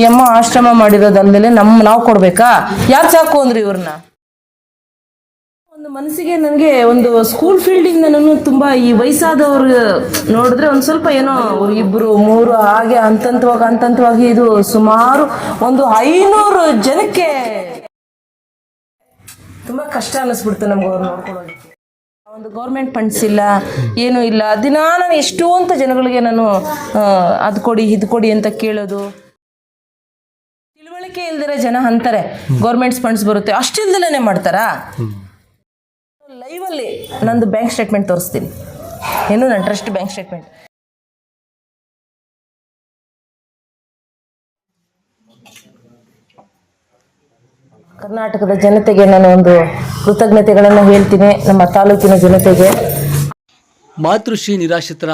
ಈ ಅಮ್ಮ ಆಶ್ರಮ ಮಾಡಿರೋದಲ್ದಲೆ ನಮ್ ನಾವು ಕೊಡ್ಬೇಕಾ? ಯಾಕೆ ಸಾಕು ಅಂದ್ರಿ ಇವ್ರನ್ನ? ಒಂದು ಮನಸ್ಸಿಗೆ ನನಗೆ ಒಂದು ಸ್ಕೂಲ್ ಫೀಲ್ಡಿಂದ ನಾನು ತುಂಬಾ ಈ ವಯಸ್ಸಾದವ್ರು ನೋಡಿದ್ರೆ ಒಂದು ಸ್ವಲ್ಪ ಏನೋ ಇಬ್ರು, ಮೂರು ಹಾಗೆ ಹಂತಂತವಾಗಿ ಹಂತಂತವಾಗಿ ಇದು ಸುಮಾರು ಒಂದು ಐನೂರು ಜನಕ್ಕೆ ತುಂಬಾ ಕಷ್ಟ ಅನ್ನಿಸ್ಬಿಡ್ತು ನಮ್ಗೆ ಅವ್ರು ನೋಡ್ಕೊಳ್ಳೋದಕ್ಕೆ. ಒಂದು ಗೌರ್ಮೆಂಟ್ ಫಂಡ್ಸ್ ಇಲ್ಲ, ಏನೂ ಇಲ್ಲ. ದಿನಾ ನಾನು ಎಷ್ಟೋ ಅಂತ ಜನಗಳಿಗೆ ನಾನು ಅದ್ ಕೊಡಿ, ಇದು ಕೊಡಿ ಅಂತ ಕೇಳೋದು. ಇಲ್ದಿರೋ ಜನ ಅಂತಾರೆ. ಗೌರ್ಮೆಂಟ್ ಫಂಡ್ಸ್ ಬರುತ್ತೆ. ಅಷ್ಟಿಲ್ದಲೇ ಮಾಡ್ತಾರಾ? ಅಲ್ಲಿ ನಂದು ಬ್ಯಾಂಕ್ ಸ್ಟೇಟ್ಮೆಂಟ್ ತೋರಿಸ್ತೀನಿ. ಏನು ನನ್ನ ಟ್ರಸ್ಟ್ ಬ್ಯಾಂಕ್ ಸ್ಟೇಟ್ಮೆಂಟ್ ಕರ್ನಾಟಕದ ಜನತೆಗೆ ನಾನು ಒಂದು ಕೃತಜ್ಞತೆಗಳನ್ನು ಹೇಳ್ತೀನಿ. ನಮ್ಮ ತಾಲೂಕಿನ ಜನತೆಗೆ. ಮಾತೃಶ್ರೀ ನಿರಾಶ್ರಿತರ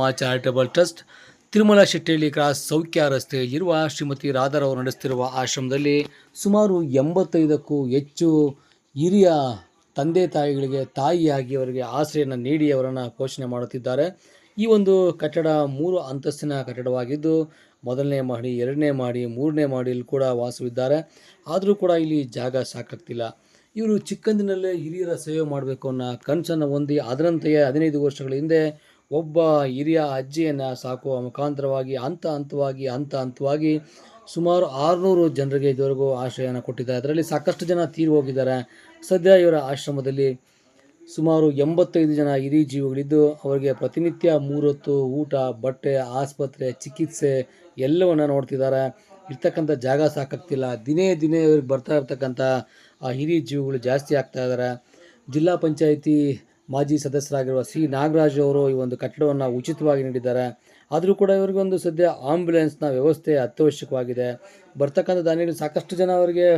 Maa charitable trust Tirumala Shettihalli cross Saukhya ರಸ್ತೆಯಲ್ಲಿರುವ ಶ್ರೀಮತಿ ರಾಧಾರವರು ನಡೆಸುತ್ತಿರುವ ಆಶ್ರಮದಲ್ಲಿ ಸುಮಾರು ಎಂಬತ್ತೈದಕ್ಕೂ ಹೆಚ್ಚು ಹಿರಿಯ ತಂದೆ ತಾಯಿಗಳಿಗೆ ತಾಯಿಯಾಗಿ ಅವರಿಗೆ ಆಶ್ರಯನ ನೀಡಿ ಅವರನ್ನು ಪೋಷಣೆ ಮಾಡುತ್ತಿದ್ದಾರೆ. ಈ ಒಂದು ಕಟ್ಟಡ ಮೂರು ಅಂತಸ್ತಿನ ಕಟ್ಟಡವಾಗಿದ್ದು, ಮೊದಲನೇ ಮಹಡಿ ಎರಡನೇ ಮಹಡಿ ಮೂರನೇ ಮಹಡಿಯಲ್ಲಿ ಕೂಡ ವಾಸವಿದ್ದಾರೆ. ಆದರೂ ಕೂಡ ಇಲ್ಲಿ ಜಾಗ ಸಾಕಾಗ್ತಿಲ್ಲ. ಇವರು ಚಿಕ್ಕಂದಿನಲ್ಲೇ ಹಿರಿಯರ ಸೇವೆ ಮಾಡಬೇಕು ಅನ್ನೋ ಕನಸನ್ನು ಹೊಂದಿ, ಅದರಂತೆಯೇ ಹದಿನೈದು ವರ್ಷಗಳ ಹಿಂದೆ ಒಬ್ಬ ಹಿರಿಯ ಅಜ್ಜಿಯನ್ನು ಸಾಕುವ ಮುಖಾಂತರವಾಗಿ ಹಂತ ಹಂತವಾಗಿ ಹಂತ ಹಂತವಾಗಿ ಸುಮಾರು ಆರುನೂರು ಜನರಿಗೆ ಇದುವರೆಗೂ ಆಶ್ರಯನ ಕೊಟ್ಟಿದ್ದಾರೆ. ಅದರಲ್ಲಿ ಸಾಕಷ್ಟು ಜನ ತೀರಿ ಹೋಗಿದ್ದಾರೆ. ಸದ್ಯ ಇವರ ಆಶ್ರಮದಲ್ಲಿ ಸುಮಾರು ಎಂಬತ್ತೈದು ಜನ ಹಿರಿ ಜೀವಿಗಳಿದ್ದು, ಅವರಿಗೆ ಪ್ರತಿನಿತ್ಯ ಮೂರೊತ್ತು ಊಟ, ಬಟ್ಟೆ, ಆಸ್ಪತ್ರೆ, ಚಿಕಿತ್ಸೆ ಎಲ್ಲವನ್ನು ನೋಡ್ತಿದ್ದಾರೆ. ಇರ್ತಕ್ಕಂಥ ಜಾಗ ಸಾಕಾಗ್ತಿಲ್ಲ. ದಿನೇ ದಿನೇ ಇವ್ರಿಗೆ ಬರ್ತಾ ಇರ್ತಕ್ಕಂಥ ಆ ಹಿರಿಯ ಜೀವಿಗಳು ಜಾಸ್ತಿ ಆಗ್ತಾ ಇದ್ದಾರೆ. ಜಿಲ್ಲಾ ಪಂಚಾಯಿತಿ ಮಾಜಿ ಸದಸ್ಯರಾಗಿರುವ ಸಿ. ನಾಗರಾಜ್ ಅವರು ಈ ಒಂದು ಕಟ್ಟಡವನ್ನು ಉಚಿತವಾಗಿ ನೀಡಿದ್ದಾರೆ. ಆದರೂ ಕೂಡ ಇವರಿಗೆ ಒಂದು ಸದ್ಯ ಆಂಬ್ಯುಲೆನ್ಸ್ನ ವ್ಯವಸ್ಥೆ ಅತ್ಯವಶ್ಯಕವಾಗಿದೆ. ಬರ್ತಕ್ಕಂಥ ದಾನಿಗಳು ಸಾಕಷ್ಟು ಜನ ಅವರಿಗೆ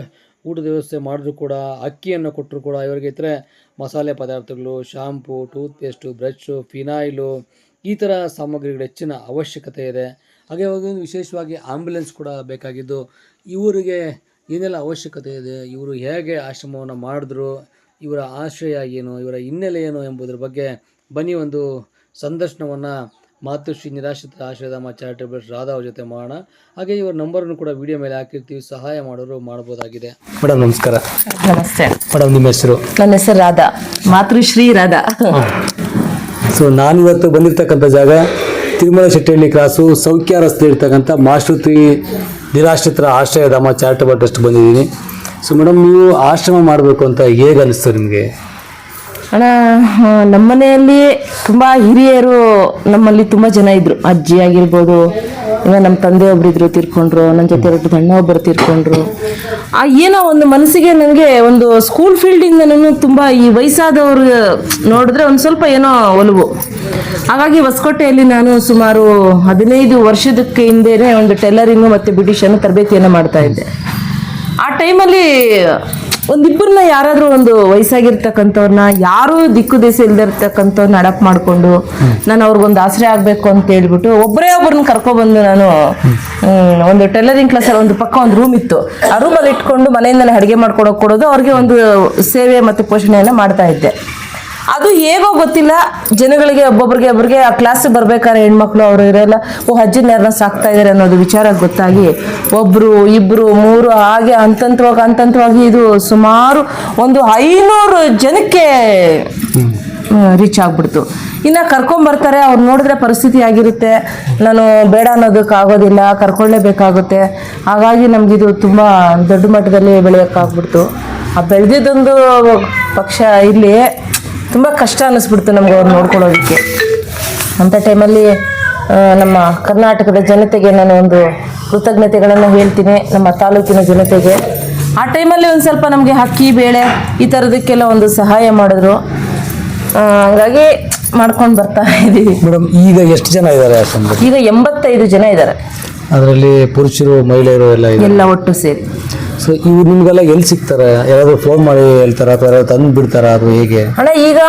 ಊಟದ ವ್ಯವಸ್ಥೆ ಮಾಡಿದ್ರು ಕೂಡ, ಅಕ್ಕಿಯನ್ನು ಕೊಟ್ಟರು ಕೂಡ. ಇವರಿಗೆ ಇತರೆ ಮಸಾಲೆ ಪದಾರ್ಥಗಳು, ಶಾಂಪು, ಟೂತ್ಪೇಸ್ಟು, ಬ್ರಷು, ಫಿನಾಯಿಲು ಈ ಥರ ಸಾಮಗ್ರಿಗಳ ಹೆಚ್ಚಿನ ಅವಶ್ಯಕತೆ ಇದೆ. ಹಾಗೆ ಒಂದು ವಿಶೇಷವಾಗಿ ಆಂಬ್ಯುಲೆನ್ಸ್ ಕೂಡ ಬೇಕಾಗಿದ್ದು ಇವರಿಗೆ ಏನೆಲ್ಲ ಅವಶ್ಯಕತೆ ಇದೆ, ಇವರು ಹೇಗೆ ಆಶ್ರಮವನ್ನು ಮಾಡಿದ್ರು ಇವರ ಆಶ್ರಯ ಏನು ಇವರ ಹಿನ್ನೆಲೆ ಏನು ಎಂಬುದರ ಬಗ್ಗೆ ಬನ್ನಿ ಒಂದು ಸಂದರ್ಶನವನ್ನು ಮಾತೃಶ್ರೀ ನಿರಾಶ್ರಿತ ಆಶ್ರಯಧಾಮ ಚಾರಿಟೇಬಲ್ ರಾಧಾ ಅವ್ರ ಜೊತೆ ಮಾಡೋಣ. ಹಾಗೆ ಇವರ ನಂಬರನ್ನು ಕೂಡ ವಿಡಿಯೋ ಮೇಲೆ ಹಾಕಿರ್ತೀವಿ ಸಹಾಯ ಮಾಡೋರು ಮಾಡ್ಬೋದಾಗಿದೆ. ಮೇಡಮ್ ನಮಸ್ಕಾರ. ನಮಸ್ತೆ. ಮೇಡಮ್ ನಿಮ್ಮ ಹೆಸರು? ನನ್ನ ಹೆಸರು ರಾಧಾ ಮಾತೃಶ್ರೀ ರಾಧಾ. ಸೊ ನಾನಿವತ್ತು ಬಂದಿರ್ತಕ್ಕಂಥ ಜಾಗ ತಿರುಮಲ ಶೆಟ್ಟಿಹಳ್ಳಿ ಕ್ರಾಸು ಸೌಖ್ಯ ರಸ್ತೆ ಇರ್ತಕ್ಕಂಥ ಮಾಶ್ರುತಿ ನಿರಾಶ್ರಿತರ ಆಶ್ರಯಧಾಮ ಚಾರಿಟಬಲ್ ಟ್ರಸ್ಟ್ ಬಂದಿದ್ದೀನಿ. ಸೊ ಮೇಡಮ್ ನೀವು ಆಶ್ರಮ ಮಾಡಬೇಕು ಅಂತ ಹೇಗೆ ಅನಿಸ್ತು ನಿಮಗೆ? ಅಣ್ಣ ನಮ್ಮ ನಮ್ಮನೆಯಲ್ಲಿ ತುಂಬ ಹಿರಿಯರು ನಮ್ಮಲ್ಲಿ ತುಂಬ ಜನ ಇದ್ರು. ಅಜ್ಜಿ ಆಗಿರ್ಬೋದು ಇಲ್ಲ ನಮ್ಮ ತಂದೆ ಒಬ್ರಿದ್ರು ತೀರ್ಕೊಂಡ್ರು ನನ್ನ ಜೊತೆ ಎರಡು ಅಣ್ಣ ಒಬ್ಬರು ತೀರ್ಕೊಂಡ್ರು. ಆ, ಏನೋ ಒಂದು ಮನಸ್ಸಿಗೆ ನನಗೆ ಒಂದು ಸ್ಕೂಲ್ ಫೀಲ್ಡಿಂದ ನಾನು ತುಂಬಾ ಈ ವಯಸ್ಸಾದವ್ರು ನೋಡಿದ್ರೆ ಒಂದು ಸ್ವಲ್ಪ ಏನೋ ಒಲವು. ಹಾಗಾಗಿ ಹೊಸಕೋಟೆಯಲ್ಲಿ ನಾನು ಸುಮಾರು ಹದಿನೈದು ವರ್ಷದಕ್ಕೆ ಹಿಂದೆನೆ ಒಂದು ಟೈಲರಿಂಗು ಮತ್ತು ಬ್ಯೂಟಿಷನ್ ತರಬೇತಿಯನ್ನು ಮಾಡ್ತಾ ಇದ್ದೆ. ಆ ಟೈಮಲ್ಲಿ ಒಂದಿಬ್ಬರನ್ನ ಯಾರಾದರೂ ಒಂದು ವಯಸ್ಸಾಗಿರ್ತಕ್ಕಂಥವ್ರನ್ನ, ಯಾರು ದಿಕ್ಕು ದೇಶ ಇಲ್ದಿರ್ತಕ್ಕಂಥವ್ರನ್ನ ಅಡಪ್ ಮಾಡಿಕೊಂಡು ನಾನು ಅವ್ರಿಗೊಂದು ಆಶ್ರಯ ಆಗಬೇಕು ಅಂತ ಹೇಳ್ಬಿಟ್ಟು ಒಬ್ಬರೇ ಒಬ್ಬರನ್ನ ಕರ್ಕೊಬಂದು ನಾನು ಒಂದು ಟೈಲರಿಂಗ್ ಕ್ಲಾಸಲ್ಲಿ ಒಂದು ಪಕ್ಕ ಒಂದು ರೂಮ್ ಇತ್ತು. ಆ ರೂಮಲ್ಲಿ ಇಟ್ಕೊಂಡು ಮನೆಯಿಂದಲೇ ಅಡುಗೆ ಮಾಡ್ಕೊಡೋಕೆ ಕೊಡೋದು, ಅವ್ರಿಗೆ ಒಂದು ಸೇವೆ ಮತ್ತು ಪೋಷಣೆಯನ್ನು ಮಾಡ್ತಾ ಇದ್ದೆ. ಅದು ಹೇಗೋ ಗೊತ್ತಿಲ್ಲ. ಜನಗಳಿಗೆ, ಒಬ್ಬೊಬ್ರಿಗೆ ಒಬ್ಬರಿಗೆ ಆ ಕ್ಲಾಸ್ ಬರ್ಬೇಕಾದ್ರೆ ಹೆಣ್ಮಕ್ಳು ಅವರು ಇರೋಲ್ಲ ಓ ಅಜ್ಜಿನ ಯಾರನ್ನ ಸಾಕ್ತಾ ಇದ್ದಾರೆ ಅನ್ನೋದು ವಿಚಾರ ಗೊತ್ತಾಗಿ ಒಬ್ರು, ಇಬ್ರು, ಮೂರು ಹಾಗೆ ಅಂತಂತವಾಗಿ ಹಂತಂತವಾಗಿ ಇದು ಸುಮಾರು ಒಂದು ಐನೂರು ಜನಕ್ಕೆ ರೀಚ್ ಆಗ್ಬಿಡ್ತು. ಇನ್ನ ಕರ್ಕೊಂಬರ್ತಾರೆ ಅವ್ರು ನೋಡಿದ್ರೆ ಪರಿಸ್ಥಿತಿ ಆಗಿರುತ್ತೆ. ನಾನು ಬೇಡ ಅನ್ನೋದಕ್ಕೆ ಆಗೋದಿಲ್ಲ, ಕರ್ಕೊಳ್ಳೇಬೇಕಾಗುತ್ತೆ. ಹಾಗಾಗಿ ನಮ್ಗಿದು ತುಂಬಾ ದೊಡ್ಡ ಮಟ್ಟದಲ್ಲಿ ಬೆಳೆಯೋಕ್ಕಾಗ್ಬಿಡ್ತು. ಆ ಬೆಳೆದಿದ್ದೊಂದು ಪಕ್ಷ ಇಲ್ಲಿ ತುಂಬ ಕಷ್ಟ ಅನ್ನಿಸ್ಬಿಡ್ತು ನಮ್ಗೆ ಅವ್ರು ನೋಡ್ಕೊಳ್ಳೋದಕ್ಕೆ. ಅಂಥ ಟೈಮಲ್ಲಿ ನಮ್ಮ ಕರ್ನಾಟಕದ ಜನತೆಗೆ ನಾನು ಒಂದು ಕೃತಜ್ಞತೆಗಳನ್ನು ಹೇಳ್ತೀನಿ ನಮ್ಮ ತಾಲೂಕಿನ ಜನತೆಗೆ. ಆ ಟೈಮಲ್ಲಿ ಒಂದು ಸ್ವಲ್ಪ ನಮಗೆ ಅಕ್ಕಿ ಬೇಳೆ ಈ ಥರದಕ್ಕೆಲ್ಲ ಒಂದು ಸಹಾಯ ಮಾಡಿದ್ರು. ಹಂಗಾಗಿ ಮಾಡ್ಕೊಂಡು ಬರ್ತಾ ಇದ್ದೀವಿ ಮೇಡಮ್ ಈಗ ಎಷ್ಟು ಜನ ಇದ್ದಾರೆ ಈಗ ಎಂಬತ್ತೈದು ಜನ ಇದ್ದಾರೆ. ಅದರಲ್ಲಿ ಪುರುಷರು ಮಹಿಳೆಯರು ಎಲ್ಲ ಎಲ್ಲ ಒಟ್ಟು ಸೇರಿ. ಸೊ ಇವ್ರು ನಿಮ್ಗೆಲ್ಲ ಎಲ್ಲಿ ಸಿಗ್ತಾರೆ? ಯಾರಾದ್ರೂ ಫೋನ್ ಮಾಡಿ ಹೇಳ್ತಾರ ಅಥವಾ ತಂದು ಬಿಡ್ತಾರ ಅಥವಾ ಹೇಗೆ? ಅಣ್ಣ ಈಗ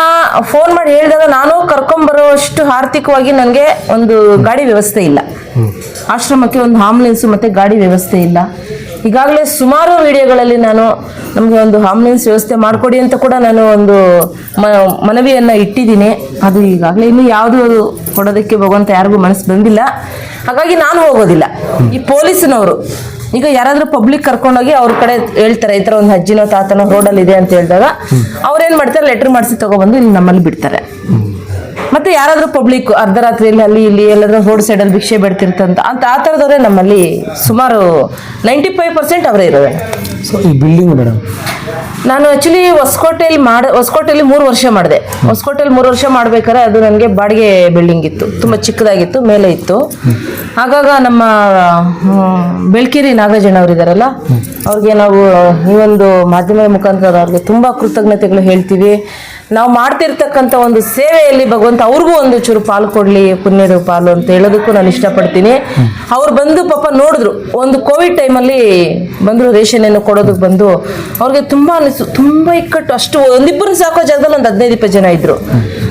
ಫೋನ್ ಮಾಡಿ ಹೇಳಿದಾಗ ನಾನು ಕರ್ಕೊಂಬರೋಷ್ಟು ಆರ್ಥಿಕವಾಗಿ ನನಗೆ ಒಂದು ಗಾಡಿ ವ್ಯವಸ್ಥೆ ಇಲ್ಲ. ಆಶ್ರಮಕ್ಕೆ ಒಂದು ಆಂಬುಲೆನ್ಸ್ ಮತ್ತೆ ಗಾಡಿ ವ್ಯವಸ್ಥೆ ಇಲ್ಲ. ಈಗಾಗಲೇ ಸುಮಾರು ವಿಡಿಯೋಗಳಲ್ಲಿ ನಾನು ನಮಗೆ ಒಂದು ಆಂಬುಲೆನ್ಸ್ ವ್ಯವಸ್ಥೆ ಮಾಡಿಕೊಡಿ ಅಂತ ಕೂಡ ನಾನು ಒಂದು ಮನವಿಯನ್ನು ಇಟ್ಟಿದ್ದೀನಿ. ಅದು ಈಗಾಗಲೇ ಇನ್ನೂ ಯಾವುದು ಕೊಡೋದಕ್ಕೆ ಭಗವಂತ ಯಾರಿಗೂ ಮನಸ್ಸು ಬಂದಿಲ್ಲ. ಹಾಗಾಗಿ ನಾನು ಹೋಗೋದಿಲ್ಲ. ಈ ಪೊಲೀಸಿನವರು ಈಗ ಯಾರಾದ್ರೂ ಪಬ್ಲಿಕ್ ಕರ್ಕೊಂಡೋಗಿ ಅವ್ರ ಕಡೆ ಹೇಳ್ತಾರೆ, ಈ ತರ ಒಂದು ಅಜ್ಜಿನೋ ತಾತನೋ ರೋಡಲ್ಲಿ ಇದೆ ಅಂತ ಹೇಳಿದಾಗ, ಅವ್ರೇನ್ ಮಾಡ್ತಾರೆ ಲೆಟರ್ ಮಾಡಿಸಿ ತಗೊಬಂದು ಇಲ್ಲಿ ನಮ್ಮಲ್ಲಿ ಬಿಡ್ತಾರೆ. ಮತ್ತೆ ಯಾರಾದ್ರೂ ಪಬ್ಲಿಕ್ ಅರ್ಧರಾತ್ರಿಯಲ್ಲಿ ಅಲ್ಲಿ ಇಲ್ಲಿ ಎಲ್ಲಾದ್ರೂ ರೋಡ್ ಸೈಡಲ್ಲಿ ಭಿಕ್ಷೆ ಬೇಡ್ತಿರ್ತಂತ ಅಂತ ಆ ಥರದವರೇ ನಮ್ಮಲ್ಲಿ ಸುಮಾರು ನೈಂಟಿ ಫೈವ್ ಪರ್ಸೆಂಟ್ ಅವರೇ ಇರೋವೆ. ಸೊ ಈ ಬಿಲ್ಡಿಂಗ್ ಮೇಡಮ್ ನಾನು ಆಕ್ಚುಲಿ ಹೊಸಕೋಟೆಯಲ್ಲಿ ಮಾಡ ಹೊಸಕೋಟೆಯಲ್ಲಿ ಮೂರು ವರ್ಷ ಮಾಡಿದೆ. ಹೊಸಕೋಟೆಯಲ್ಲಿ ಮೂರು ವರ್ಷ ಮಾಡ್ಬೇಕಾದ್ರೆ ಅದು ನನಗೆ ಬಾಡಿಗೆ ಬಿಲ್ಡಿಂಗ್ ಇತ್ತು. ತುಂಬ ಚಿಕ್ಕದಾಗಿತ್ತು ಮೇಲೆ ಇತ್ತು. ಆಗಾಗ ನಮ್ಮ ಬೆಳ್ಕೇರಿ ನಾಗರಾಜಣ್ಣ ಅವರು ಇದಾರಲ್ಲ ಅವ್ರಿಗೆ ನಾವು ಈ ಒಂದು ಮಾಧ್ಯಮದ ಮುಖಾಂತರ ಅವ್ರಿಗೆ ತುಂಬ ಕೃತಜ್ಞತೆಗಳು ಹೇಳ್ತೀವಿ. ನಾವು ಮಾಡ್ತಿರ್ತಕ್ಕಂಥ ಒಂದು ಸೇವೆಯಲ್ಲಿ ಭಗವಂತ ಅವ್ರಿಗೂ ಒಂದು ಚೂರು ಪಾಲು ಕೊಡ್ಲಿ ಪುಣ್ಯದ ಪಾಲು ಅಂತ ಹೇಳೋದಕ್ಕೂ ನಾನು ಇಷ್ಟಪಡ್ತೀನಿ. ಅವ್ರು ಬಂದು ಪಾಪ ನೋಡಿದ್ರು ಒಂದು ಕೋವಿಡ್ ಟೈಮಲ್ಲಿ ಬಂದರು ರೇಷನ್ ಏನು ಕೊಡೋದಕ್ಕೆ ಬಂದು ಅವ್ರಿಗೆ ತುಂಬ ಅನಿಸ್ತು ತುಂಬ ಇಕ್ಕಟ್ಟು ಅಷ್ಟು ಒಂದಿಬ್ಬರು ಸಾಕೋ ಜಾಗದಲ್ಲಿ ಒಂದು ಹದಿನೈದು ಇಪ್ಪತ್ತು ಜನ ಇದ್ದರು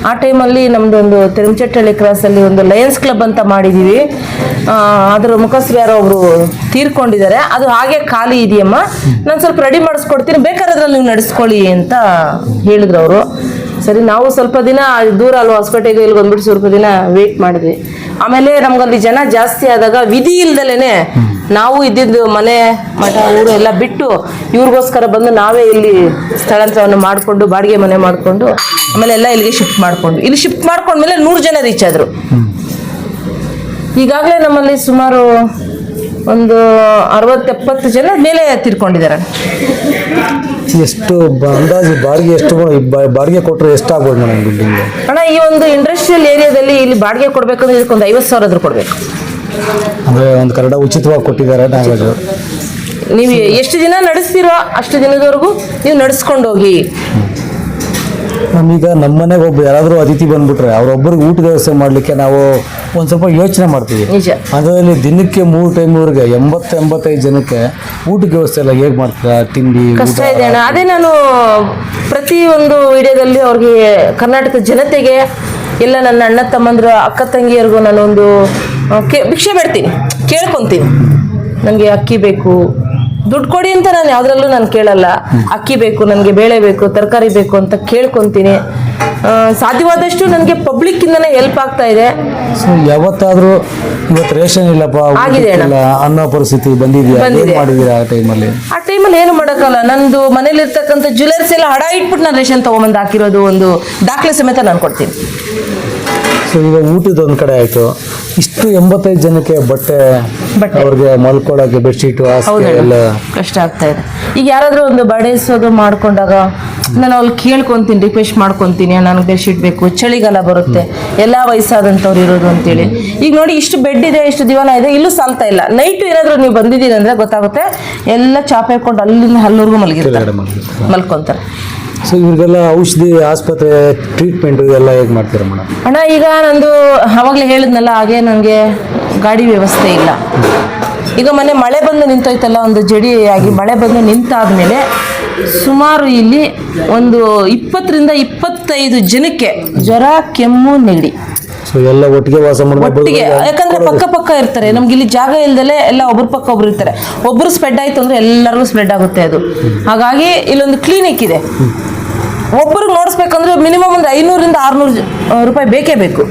ಆ ಟೈಮಲ್ಲಿ ನಮ್ದು ಒಂದು ತಿರುಮಚಟ್ಟಳ್ಳಿ ಕ್ರಾಸಲ್ಲಿ ಒಂದು ಲಯನ್ಸ್ ಕ್ಲಬ್ ಅಂತ ಮಾಡಿದೀವಿ. ಆ, ಅದರ ಮುಖಸ್ಥರು ಯಾರೋ ಒಬ್ರು ತೀರ್ಕೊಂಡಿದ್ದಾರೆ. ಅದು ಹಾಗೆ ಖಾಲಿ ಇದೆಯಮ್ಮ. ನಾನು ಸ್ವಲ್ಪ ರೆಡಿ ಮಾಡಿಸ್ಕೊಡ್ತೀನಿ. ಬೇಕಾದ್ರೆ ನೀವು ನಡೆಸ್ಕೊಳ್ಳಿ ಅಂತ ಹೇಳಿದ್ರು ಅವರು. ಸರಿ, ನಾವು ಸ್ವಲ್ಪ ದಿನ ದೂರ ಅಲ್ವಾ? ಹೊಸಕೋಟೆಗೆ ಇಲ್ಲಿ ಬಂದ್ಬಿಟ್ಟು ಸ್ವಲ್ಪ ದಿನ ವೇಟ್ ಮಾಡಿದ್ವಿ. ಆಮೇಲೆ ನಮ್ಗಲ್ಲಿ ಜನ ಜಾಸ್ತಿ ಆದಾಗ ವಿಧಿ ಇಲ್ದಲೇನೆ ನಾವು ಇದ್ದಿದ್ದು ಮನೆ, ಮಠ, ಊರು ಎಲ್ಲ ಬಿಟ್ಟು ಇವ್ರಿಗೋಸ್ಕರ ಬಂದು ನಾವೇ ಇಲ್ಲಿ ಸ್ಥಳಾಂತರವನ್ನು ಮಾಡಿಕೊಂಡು, ಬಾಡಿಗೆ ಮನೆ ಮಾಡಿಕೊಂಡು, ಆಮೇಲೆ ಎಲ್ಲ ಇಲ್ಲಿಗೆ ಶಿಫ್ಟ್ ಮಾಡಿಕೊಂಡು. ಇಲ್ಲಿ ಶಿಫ್ಟ್ ಮಾಡ್ಕೊಂಡ್ಮೇಲೆ ನೂರು ಜನ ರೀಚ್ ಆದ್ರು. ಈಗಾಗಲೇ ನಮ್ಮಲ್ಲಿ ಸುಮಾರು ಒಂದು ಅರವತ್ತೆಪ್ಪತ್ತು ಜನ ಮೇಲೆ ತೀರ್ಕೊಂಡಿದ್ದಾರೆ. ಎಷ್ಟು ಅಂದಾಜು ಬಾಡಿಗೆ ಎಷ್ಟು ಬಾಡಿಗೆ ಕೊಟ್ಟರೆ ಎಷ್ಟಾಗ್ಬೋದು ಮೇಡಮ್ ಬಿಲ್ಡಿಂಗ್ ಅಣ್ಣ ಈ ಒಂದು ಇಂಡಸ್ಟ್ರಿಯಲ್ ಏರಿಯಾದಲ್ಲಿ ಇಲ್ಲಿ ಬಾಡಿಗೆ ಕೊಡ್ಬೇಕಂದ್ರೆ ಇದಕ್ಕೊಂದು ಐವತ್ತು ಸಾವಿರ ಆದರೂ ಕೊಡಬೇಕು. ಅಂದರೆ ಒಂದು ಕನ್ನಡ ಉಚಿತವಾಗಿ ಕೊಟ್ಟಿದ್ದಾರೆ ನಾಗರಾಜು ನೀವು ಎಷ್ಟು ದಿನ ನಡೆಸ್ತೀರೋ ಅಷ್ಟು ದಿನದವರೆಗೂ ನೀವು ನಡೆಸ್ಕೊಂಡು ಹೋಗಿ. ನಮೀಗ ನಮ್ಮ ಮನೆಗೆ ಒಬ್ಬ ಯಾರಾದರೂ ಅತಿಥಿ ಬಂದ್ಬಿಟ್ರೆ ಅವ್ರೊಬ್ಬರಿಗೆ ಊಟದ ವ್ಯವಸ್ಥೆ ಮಾಡಲಿಕ್ಕೆ ನಾವು ಒಂದು ಸ್ವಲ್ಪ ಯೋಚನೆ ಮಾಡ್ತೀವಿ. ಅದರಲ್ಲಿ ದಿನಕ್ಕೆ ಮೂರು ಟೈಮ್ವರೆಗೆ ಎಂಬತ್ತು ಎಂಬತ್ತೈದು ಜನಕ್ಕೆ ಊಟದ ವ್ಯವಸ್ಥೆ ಎಲ್ಲ ಹೇಗೆ ಮಾಡ್ತೀರಾ? ತಿಂಡಿ ಕಷ್ಟ ಇದೆ ಅಣ್ಣ. ಅದೇ ನಾನು ಪ್ರತಿ ಒಂದು ವಿಡಿಯೋದಲ್ಲಿ ಅವ್ರಿಗೆ ಕರ್ನಾಟಕ ಜನತೆಗೆ ಎಲ್ಲ ನನ್ನ ಅಣ್ಣ ತಮ್ಮಂದ್ರ ಅಕ್ಕ ತಂಗಿಯರಿಗೂ ನಾನೊಂದು ಒಂದು ಭಿಕ್ಷೆ ಬೇಡ್ತೀನಿ. ಕೇಳ್ಕೊಂತೀನಿ. ನನಗೆ ಅಕ್ಕಿ ಬೇಕು ದುಡ್ಡು ಕೊಡಿ ಅಂತ ನಾನು ಯಾವ್ದ್ರಲ್ಲೂ ನಾನು ಕೇಳಲ್ಲ. ಅಕ್ಕಿ ಬೇಕು ನನಗೆ ಬೇಳೆ ಬೇಕು ತರಕಾರಿ ಬೇಕು ಅಂತ ಕೇಳ್ಕೊಂತೀನಿ. ಸಾಧ್ಯವಾದಷ್ಟು ನನಗೆ ಪಬ್ಲಿಕ್ಕಿಂದನೇ ಹೆಲ್ಪ್ ಆಗ್ತಾ ಇದೆ. ಸೊ ಯಾವತ್ತಾದರೂ ಇವತ್ತು ರೇಷನ್ ಇಲ್ಲಪ್ಪ ಆಗಿದೆ ಅಣ್ಣ. ಅನ್ನೋ ಪರಿಸ್ಥಿತಿ ಬಂದಿದೆಯಾ? ಏನು ಬಂದಿದೆ. ಆ ಟೈಮಲ್ಲಿ? ಆ ಟೈಮಲ್ಲಿ ಏನು ಮಾಡೋಕ್ಕಲ್ಲ ನಂದು ಮನೇಲಿ ಇರ್ತಕ್ಕಂಥ ಜ್ಯುವೆಲರ್ಸ್ ಎಲ್ಲ ಹಡ ಇಟ್ಬಿಟ್ಟು ನಾನು ರೇಷನ್ ತೊಗೊಂಬಂದು ಹಾಕಿರೋದು ಒಂದು ದಾಖಲೆ ಸಮೇತ ನಾನು ಕೊಡ್ತೀನಿ. ಸೊ ಈಗ ಊಟದ ಒಂದು ಕಡೆ ಆಯಿತು. ಇಷ್ಟು ಎಂಬತ್ತೈದು ಜನಕ್ಕೆ ಬಟ್ಟೆ ಬಟ್ಟೆ. ಅವ್ರಿಗೆ ಮಲ್ಕೊಳ್ಳೋಕೆ ಬೆಡ್ಶೀಟು ಹಾಸಿಗೆ ಹೌದಣ್ಣ ಎಲ್ಲ. ಕಷ್ಟ ಆಗ್ತಾ ಇದೆ. ಈಗ ಯಾರಾದ್ರೂ ಒಂದು ಬಡೇಸೋದು ಮಾಡ್ಕೊಂಡಾಗ ನಾನು ಅಲ್ಲಿ ಕೇಳ್ಕೊಂತೀನಿ ರಿಕ್ವೆಸ್ಟ್ ಮಾಡ್ಕೊಂತೀನಿ ನನಗೆ ಬೆಡ್ಶೀಟ್ ಬೇಕು ಚಳಿಗಾಲ ಬರುತ್ತೆ ಎಲ್ಲ ವಯಸ್ಸಾದಂಥವ್ರು ಇರೋದು ಅಂತೇಳಿ. ಈಗ ನೋಡಿ ಇಷ್ಟು ಬೆಡ್ ಇದೆ ಇಷ್ಟು ದಿವಾನ ಇದೆ ಇಲ್ಲೂ ಸಾಲ್ತಾ ಇಲ್ಲ. ನೈಟ್ ಏನಾದರೂ ನೀವು ಬಂದಿದ್ದೀರಿ ಅಂದರೆ ಗೊತ್ತಾಗುತ್ತೆ ಎಲ್ಲ ಚಾಪೆ ಹಾಕೊಂಡು ಅಲ್ಲಿಂದ ಅಲ್ಲೂರ್ಗೂ ಮಲಗಿರ್ತಾರೆ. ಮಲಗಿರ್ತಾರೆ. ಮಲ್ಕೊಂತಾರೆ. ಸೊ ಇವ್ರಿಗೆಲ್ಲ ಔಷಧಿ ಆಸ್ಪತ್ರೆ ಟ್ರೀಟ್ಮೆಂಟ್ ಎಲ್ಲ ಹೇಗೆ ಮಾಡ್ತೀರಾ ಮೇಡಮ್? ಅಣ್ಣ ಈಗ ನಂದು ಅವಾಗಲೇ ಹೇಳಿದ್ನಲ್ಲ ಹಾಗೆ ನನಗೆ ಗಾಡಿ ವ್ಯವಸ್ಥೆ ಇಲ್ಲ. ಈಗ ಮೊನ್ನೆ ಮಳೆ ಬಂದು ನಿಂತೋಯ್ತಲ್ಲ ಒಂದು ಜಡಿ ಆಗಿ ಮಳೆ ಬಂದು ನಿಂತಾದ್ಮೇಲೆ ಸುಮಾರು ಇಲ್ಲಿ ಒಂದು ಇಪ್ಪತ್ತರಿಂದ ಇಪ್ಪತ್ತೈದು ಜನಕ್ಕೆ ಜ್ವರ ಕೆಮ್ಮು ನೆಗಡಿ. ಸೊ ಎಲ್ಲ ಒಟ್ಟಿಗೆ ವಾಸ ಮಾಡ್ಬೋದು ಒಟ್ಟಿಗೆ. ಯಾಕಂದ್ರೆ ಪಕ್ಕ ಪಕ್ಕ ಇರ್ತಾರೆ. ನಮ್ಗೆ ಇಲ್ಲಿ ಜಾಗ ಇಲ್ದಲೆ ಎಲ್ಲ ಒಬ್ರ ಪಕ್ಕ ಒಬ್ರು ಇರ್ತಾರೆ. ಒಬ್ರು ಸ್ಪ್ರೆಡ್ ಆಯ್ತು ಅಂದ್ರೆ ಎಲ್ಲರಿಗೂ ಸ್ಪ್ರೆಡ್ ಆಗುತ್ತೆ ಅದು. ಹಾಗಾಗಿ ಇಲ್ಲೊಂದು ಕ್ಲಿನಿಕ್ ಇದೆ. ಒಬ್ಬರಿಗೆ ನೋಡಿಸ್ಬೇಕಂದ್ರೆ ಮಿನಿಮಮ್ ಒಂದು ಐನೂರಿಂದ ಆರ್ನೂರು ರೂಪಾಯಿ ಬೇಕೇ ಬೇಕು.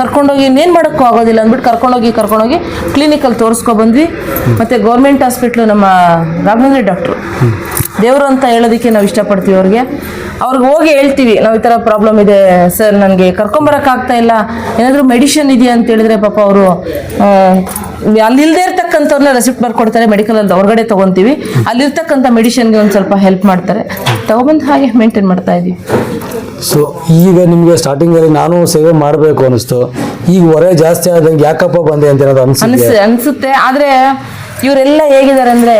ಕರ್ಕೊಂಡೋಗಿ ಇನ್ನೇನು ಮಾಡೋಕ್ಕೂ ಆಗೋದಿಲ್ಲ ಅಂದ್ಬಿಟ್ಟು ಕರ್ಕೊಂಡೋಗಿ ಕರ್ಕೊಂಡೋಗಿ ಕ್ಲಿನಿಕಲ್ಲಿ ತೋರಿಸ್ಕೊ ಬಂದ್ವಿ. ಮತ್ತೆ ಗೌರ್ಮೆಂಟ್ ಹಾಸ್ಪಿಟ್ಲು ನಮ್ಮ ರಾಘವೇಂದ್ರ ಡಾಕ್ಟ್ರು ದೇವರು ಅಂತ ಹೇಳೋದಕ್ಕೆ ನಾವು ಇಷ್ಟಪಡ್ತೀವಿ ಅವ್ರಿಗೆ. ಅವ್ರಿಗೆ ಹೋಗಿ ಹೇಳ್ತೀವಿ, ನಾವು ಈ ಥರ ಪ್ರಾಬ್ಲಮ್ ಇದೆ ಸರ್ ನನಗೆ ಕರ್ಕೊಂಬರೋಕ್ಕಾಗ್ತಾ ಇಲ್ಲ, ಏನಾದರೂ ಮೆಡಿಷನ್ ಇದೆಯಾ ಅಂತ ಹೇಳಿದ್ರೆ ಪಾಪ ಅವರು ಅಲ್ಲಿಲ್ಲದೆ ಇರ್ತಕ್ಕಂಥವ್ರನ್ನ ರೆಸಿಪ್ಟ್ ಬರ್ಕೊಡ್ತಾರೆ ಮೆಡಿಕಲಲ್ಲಿ ಹೊರಗಡೆ ತೊಗೊತೀವಿ. ಅಲ್ಲಿರ್ತಕ್ಕಂಥ ಮೆಡಿಷನ್ಗೆ ಒಂದು ಸ್ವಲ್ಪ ಹೆಲ್ಪ್ ಮಾಡ್ತಾರೆ. ತೊಗೊಬಂದು ಹಾಗೆ ಮೇಂಟೈನ್ ಮಾಡ್ತಾ ಇದೀವಿ. ಸೊ ಈಗ ನಿಮಗೆ ಸ್ಟಾರ್ಟಿಂಗಲ್ಲಿ ನಾನು ಸೇವೆ ಮಾಡಬೇಕು ಅನಿಸ್ತು ಈಗ ಹೊರೆ ಜಾಸ್ತಿ ಆದಂಗೆ ಯಾಕಪ್ಪ ಬಂದೆ ಅಂತ ಏನಾದ್ರು ಅನ್ಸ್, ಅನ್ಸುತ್ತೆ. ಅನ್ಸುತ್ತೆ ಆದರೆ ಇವರೆಲ್ಲ ಹೇಗಿದ್ದಾರೆ ಅಂದರೆ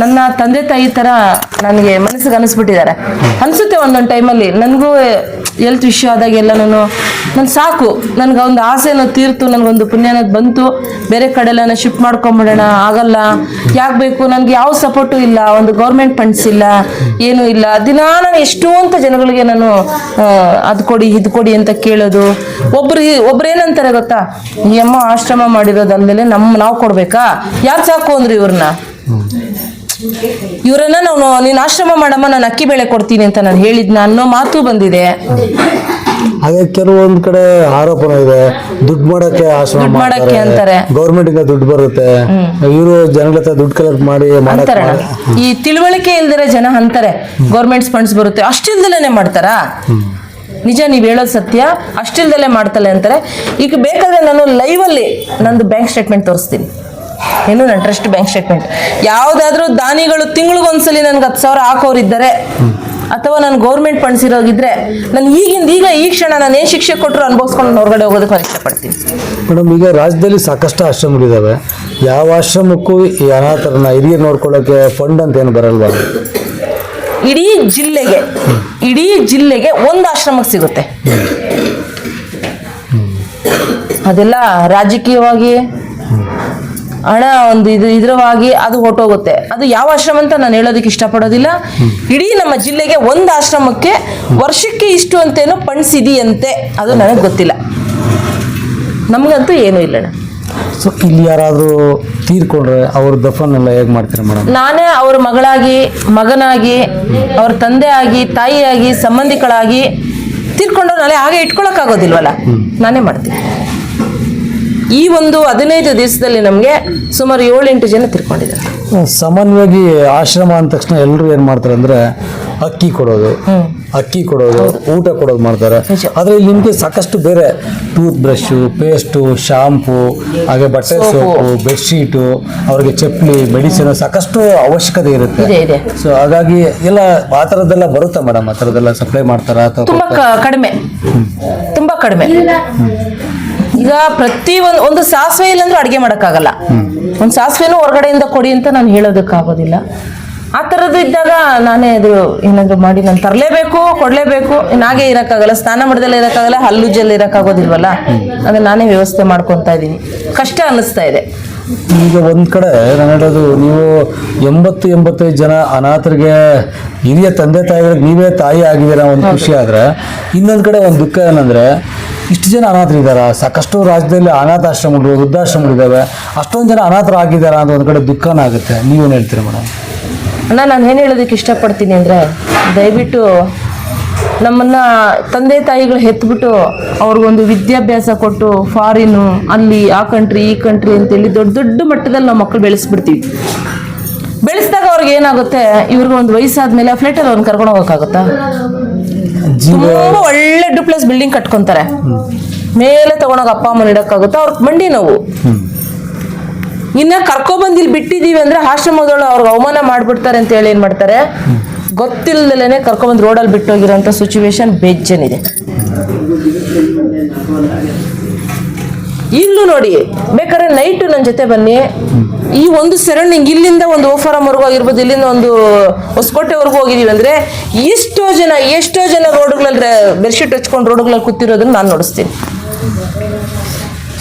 ನನ್ನ ತಂದೆ ತಾಯಿ ಥರ ನನಗೆ ಮನಸ್ಸಿಗೆ ಅನಿಸ್ಬಿಟ್ಟಿದ್ದಾರೆ. ಅನಿಸುತ್ತೆ ಒಂದೊಂದು ಟೈಮಲ್ಲಿ ನನಗೂ ಹೆಲ್ತ್ ವಿಷಯ ಆದಾಗೆಲ್ಲ ನಾನು ನಾನು ಸಾಕು. ನನಗೆ ಒಂದು ಆಸೆನೋ ತೀರ್ತು, ನನಗೊಂದು ಅನ್ನೋದು ಬಂತು. ಬೇರೆ ಕಡೆ ಎಲ್ಲ ಶಿಫ್ಟ್ ಮಾಡ್ಕೊಂಬಿಡೋಣ, ಆಗಲ್ಲ. ಯಾಕೆ ಬೇಕು? ನನಗೆ ಯಾವ ಸಪೋರ್ಟು ಇಲ್ಲ. ಒಂದು ಗೌರ್ಮೆಂಟ್ ಫಂಡ್ಸ್ ಇಲ್ಲ. ಏನೂ ಇಲ್ಲ. ದಿನ ನಾನು ಎಷ್ಟು ಅಂತ ಜನಗಳಿಗೆ ನಾನು ಅದು ಕೊಡಿ, ಇದು ಕೊಡಿ ಅಂತ ಕೇಳೋದು. ಒಬ್ರು ಒಬ್ರು ಏನಂತಾರೆ ಗೊತ್ತಾ? ಈ ಅಮ್ಮ ಆಶ್ರಮ ಮಾಡಿರೋದಾದ್ಮೇಲೆ ನಮ್ಮ ನಾವು ಕೊಡಬೇಕಾ? ಯಾರು ಸಾಕು ಅಂದ್ರು ಇವ್ರನ್ನ? ಇವರನ್ನ ನಾನು ನೀನು ಆಶ್ರಮ ಮಾಡಮ್ಮ ನಾನು ಅಕ್ಕಿ ಬೇಳೆ ಕೊಡ್ತೀನಿ ಅಂತ ನಾನು ಹೇಳಿದ್ನ ಅನ್ನೋ ಮಾತು ಬಂದಿದೆ. ಹಾಗೆ ಕೆಲವೊಂದ್ ಕಡೆ ಆರೋಪನ ಇದೆ. ದುಡ್ಡು ಮಾಡಕ್ಕೆ ಆಶ್ರಮ ದುಡ್ಡು ಮಾಡಕ್ಕೆ ಅಂತಾರೆ. ಗೌರ್ಮೆಂಟ್ ಇಂದ ದುಡ್ಡು ಬರುತ್ತೆ. ಇವರು ಜನಗಳ ಹತ್ರ ದುಡ್ಡು ಕಲೆಕ್ಟ್ ಮಾಡಿ ಮಾಡ್ತಾರೆ ಈ ತಿಳುವಳಿಕೆ ಇಲ್ದಿರೋ ಜನ ಅಂತಾರೆ. ಗೌರ್ಮೆಂಟ್ ಫಂಡ್ಸ್ ಬರುತ್ತೆ. ಅಷ್ಟಿಲ್ದಲೇನೆ ಮಾಡ್ತಾರಾ? ನಿಜ ನೀವ್ ಹೇಳೋದು ಸತ್ಯ. ಅಷ್ಟಿಲ್ದಲೇ ಮಾಡ್ತಲೆ ಅಂತಾರೆ. ಈಗ ಬೇಕಾದ್ರೆ ನಾನು ಲೈವ್ ಅಲ್ಲಿ ನಂದು ಬ್ಯಾಂಕ್ ಸ್ಟೇಟ್ಮೆಂಟ್ ತೋರಿಸ್ತೀನಿ. ಏನು ನನ್ನ ಟ್ರಸ್ಟ್ ಬ್ಯಾಂಕ್ ಸ್ಟೇಟ್ಮೆಂಟ್ ಯಾವ್ದಾದ್ರು ದಾನಿಗಳು ತಿಂಗಳಿಗೊಂದ್ಸಲಿ ನನ್ಗೆ ಹತ್ತು ಸಾವಿರ ಹಾಕೋರಿದ್ದಾರೆ ಅಥವಾ ನಾನು ಗೌರ್ಮೆಂಟ್ ಫಂಡ್ಸ್ ಇರೋಗಿದ್ರೆ ನಾನು ಈಗಿಂದ ಈಗ ಈ ಕ್ಷಣ ನಾನು ಏನು ಶಿಕ್ಷೆ ಕೊಟ್ಟರು ಅನುಭವಿಸ್ಕೊಂಡು ಹೊರಗಡೆ ಹೋಗೋದಕ್ಕೆ ನಾನು ಇಷ್ಟಪಡ್ತೀನಿ ಮೇಡಮ್ ಈಗ ರಾಜ್ಯದಲ್ಲಿ ಸಾಕಷ್ಟು ಆಶ್ರಮಗಳಿದ್ದಾವೆ ಯಾವ ಆಶ್ರಮಕ್ಕೂ ಈ ಅನಾಥರನ್ನ ಹಿರಿಯರು ನೋಡ್ಕೊಳ್ಳೋಕೆ ಫಂಡ್ ಅಂತ ಏನು ಬರಲ್ವಾ? ಇಡೀ ಜಿಲ್ಲೆಗೆ ಇಡೀ ಜಿಲ್ಲೆಗೆ ಒಂದು ಆಶ್ರಮಕ್ಕೆ ಸಿಗುತ್ತೆ. ಅದೆಲ್ಲ ರಾಜಕೀಯವಾಗಿ ಹಣ ಒಂದು ಇದು ಇದ್ರವಾಗಿ ಅದು ಹೊಟ್ಟೋಗುತ್ತೆ ಅದು ಯಾವ ಆಶ್ರಮ ಅಂತ ನಾನು ಹೇಳೋದಕ್ಕೆ ಇಷ್ಟಪಡೋದಿಲ್ಲ. ಇಡೀ ನಮ್ಮ ಜಿಲ್ಲೆಗೆ ಒಂದು ಆಶ್ರಮಕ್ಕೆ ವರ್ಷಕ್ಕೆ ಇಷ್ಟು ಅಂತೇನೋ ಫಂಡ್ಸ್ ಇದೆಯಂತೆ. ಅದು ನನಗೆ ಗೊತ್ತಿಲ್ಲ. ನಮಗಂತೂ ಏನೂ ಇಲ್ಲ ಅಣ್ಣ. ಸೊ ಇಲ್ಲಿ ಯಾರಾದರೂ ತೀರ್ಕೊಂಡ್ರೆ ಅವ್ರ ದಫನ್ ಎಲ್ಲ ಹೇಗೆ ಮಾಡ್ತೀರಾ ಮೇಡಮ್ ನಾನೇ ಅವ್ರ ಮಗಳಾಗಿ ಮಗನಾಗಿ ಅವ್ರ ತಂದೆ ಆಗಿ ತಾಯಿಯಾಗಿ ಸಂಬಂಧಿಕಳಾಗಿ ತೀರ್ಕೊಂಡು ನಾಳೆ ಹಾಗೆ ಇಟ್ಕೊಳಕ್ಕಾಗೋದಿಲ್ವಲ್ಲ? ನಾನೇ ಮಾಡ್ತೀನಿ. ಈ ಒಂದು ಹದಿನೈದು ದಿವಸದಲ್ಲಿ ನಮಗೆ ಸುಮಾರು ಏಳೆಂಟು ಜನ ತಿರ್ಕೊಂಡಿದ್ದಾರೆ. ಸಾಮಾನ್ಯವಾಗಿ ಆಶ್ರಮ ಅಂದ ತಕ್ಷಣ ಎಲ್ಲರೂ ಏನು ಮಾಡ್ತಾರೆ ಅಂದರೆ ಅಕ್ಕಿ ಕೊಡೋದು ಅಕ್ಕಿ ಕೊಡೋದು ಊಟ ಕೊಡೋದು ಮಾಡ್ತಾರೆ. ಆದರೆ ಇಲ್ಲಿ ನಿಮಗೆ ಸಾಕಷ್ಟು ಬೇರೆ ಟೂತ್ ಬ್ರಷು ಪೇಸ್ಟು ಶಾಂಪು ಹಾಗೆ ಬಟ್ಟೆ ಸೋಪು. ಬೆಡ್ಶೀಟು ಅವ್ರಿಗೆ ಚಪ್ಪಲಿ ಮೆಡಿಸಿನ್ ಸಾಕಷ್ಟು ಅವಶ್ಯಕತೆ ಇರುತ್ತೆ. ಇದೆ ಇದೆ. ಸೊ ಹಾಗಾಗಿ ಎಲ್ಲ ಆ ಥರದ್ದೆಲ್ಲ ಬರುತ್ತಾ ಮೇಡಮ್ ಆ ಥರದ್ದೆಲ್ಲ ಸಪ್ಲೈ ಮಾಡ್ತಾರಾ ಅಥವಾ ತುಂಬಾ ಕಡಿಮೆ. ತುಂಬಾ ಕಡಿಮೆ. ಈಗ ಪ್ರತಿ ಒಂದು ಒಂದು ಸಾಸಿವೆ ಇಲ್ಲಂದ್ರೂ ಅಡುಗೆ ಮಾಡೋಕ್ಕಾಗಲ್ಲ. ಒಂದು ಸಾಸಿವೆನೂ ಹೊರಗಡೆಯಿಂದ ಕೊಡಿ ಅಂತ ನಾನು ಹೇಳೋದಕ್ಕಾಗೋದಿಲ್ಲ. ಆ ಥರದ್ದು ಇದ್ದಾಗ ನಾನೇ ಅದು ಏನಾದರೂ ಮಾಡಿ ನಾನು ತರಲೇಬೇಕು ಕೊಡಲೇಬೇಕು. ನಾಗೇ ಇರೋಕ್ಕಾಗಲ್ಲ ಸ್ನಾನ ಮಾಡದಲ್ಲೇ ಇರೋಕ್ಕಾಗಲ್ಲ ಹಲ್ಲುಜ್ಜಲ್ಲಿ ಇರೋಕ್ಕಾಗೋದಿಲ್ವಲ್ಲ? ಅದನ್ನ ನಾನೇ ವ್ಯವಸ್ಥೆ ಮಾಡ್ಕೊತಾ ಇದ್ದೀನಿ. ಕಷ್ಟ ಅನ್ನಿಸ್ತಾ ಇದೆ. ಈಗ ಒಂದ್ ಕಡೆ ನಾನು ಹೇಳೋದು ನೀವು ಎಂಬತ್ತು ಎಂಬತ್ತೈದು ಜನ ಅನಾಥರಿಗೆ ಹಿರಿಯ ತಂದೆ ತಾಯಿಗಳಿಗೆ ನೀವೇ ತಾಯಿ ಆಗಿದ್ದೀರಾ ಒಂದು ಖುಷಿ ಆದ್ರೆ ಇನ್ನೊಂದು ಕಡೆ ಒಂದು ದುಃಖ ಏನಂದ್ರೆ ಇಷ್ಟು ಜನ ಅನಾಥರಿದ್ದಾರ ಸಾಕಷ್ಟು ರಾಜ್ಯದಲ್ಲಿ ಅನಾಥಾಶ್ರಮಗಳು ವೃದ್ಧಾಶ್ರಮಗಳಿದ್ದಾವೆ ಅಷ್ಟೊಂದು ಜನ ಅನಾಥರಾಗಿದ್ದಾರೆ ಅಂತ ಒಂದು ಕಡೆ ದುಃಖನ ಆಗುತ್ತೆ. ನೀವೇನು ಹೇಳ್ತೀರಾ ಮೇಡಮ್? ಅಣ್ಣ, ನಾನು ಏನು ಹೇಳೋದಕ್ಕೆ ಇಷ್ಟಪಡ್ತೀನಿ ಅಂದರೆ, ದಯವಿಟ್ಟು ನಮ್ಮನ್ನು ತಂದೆ ತಾಯಿಗಳು ಹೆತ್ಬಿಟ್ಟು ಅವ್ರಿಗೊಂದು ವಿದ್ಯಾಭ್ಯಾಸ ಕೊಟ್ಟು ಫಾರಿನು ಅಲ್ಲಿ ಆ ಕಂಟ್ರಿ ಈ ಕಂಟ್ರಿ ಅಂತೇಳಿ ದೊಡ್ಡ ದೊಡ್ಡ ಮಟ್ಟದಲ್ಲಿ ನಾವು ಮಕ್ಕಳು ಬೆಳೆಸ್ಬಿಡ್ತೀವಿ. ಬೆಳೆಸಿದಾಗ ಅವ್ರಿಗೆ ಏನಾಗುತ್ತೆ? ಇವ್ರಿಗೆ ಒಂದು ವಯಸ್ಸಾದ್ಮೇಲೆ ಫ್ಲೈಟಲ್ಲಿ ಅವ್ರನ್ನ ಕರ್ಕೊಂಡು ಹೋಗೋಕ್ಕಾಗುತ್ತಾ? ತುಂಬಾ ಒಳ್ಳೆ ಡುಪ್ಲೆಸ್ ಬಿಲ್ಡಿಂಗ್ ಕಟ್ಕೊಂತಾರೆ. ಮೇಲೆ ತಗೊಂಡೋಗ ಅಪ್ಪ ಅಮ್ಮನ ಇಡಕ್ಕಾಗುತ್ತಾ ಅವ್ರ ಮಂಡಿ ನೋವು. ಇನ್ನ ಕರ್ಕೊ ಇಲ್ಲಿ ಬಿಟ್ಟಿದೀವಿ ಅಂದ್ರೆ ಆಶ್ರಮದೊಳಗೆ ಅವ್ರಿಗೆ ಅವಮಾನ ಮಾಡ್ಬಿಡ್ತಾರೆ ಅಂತ ಹೇಳಿ ಏನ್ ಮಾಡ್ತಾರೆ? ಗೊತ್ತಿಲ್ಲದಲೇನೆ ಕರ್ಕೊಬಂದು ರೋಡಲ್ಲಿ ಬಿಟ್ಟೋಗಿರೋಂಥ ಸಿಚುವೇಶನ್ ಬೇಜನಿದೆ. ಈಗಲೂ ನೋಡಿ, ಬೇಕಾದ್ರೆ ನೈಟ್ ನನ್ನ ಜೊತೆ ಬನ್ನಿ. ಈ ಒಂದು ಸರೌಂಡಿಂಗ್ ಇಲ್ಲಿಂದ ಒಂದು ಓಫಾರಮ್ವರೆಗೂ ಆಗಿರ್ಬೋದು, ಇಲ್ಲಿಂದ ಒಂದು ಹೊಸಕೋಟೆವರೆಗೂ ಹೋಗಿದೀವಿ ಅಂದ್ರೆ ಎಷ್ಟೋ ಜನ ಎಷ್ಟೋ ಜನ ರೋಡ್ಗಳಲ್ಲಿ ಬೆಡ್ಶೀಟ್ ಹಚ್ಕೊಂಡು ರೋಡ್ಗಳಲ್ಲಿ ಕೂತಿರೋದನ್ನ ನಾನು ನೋಡಿಸ್ತೀನಿ.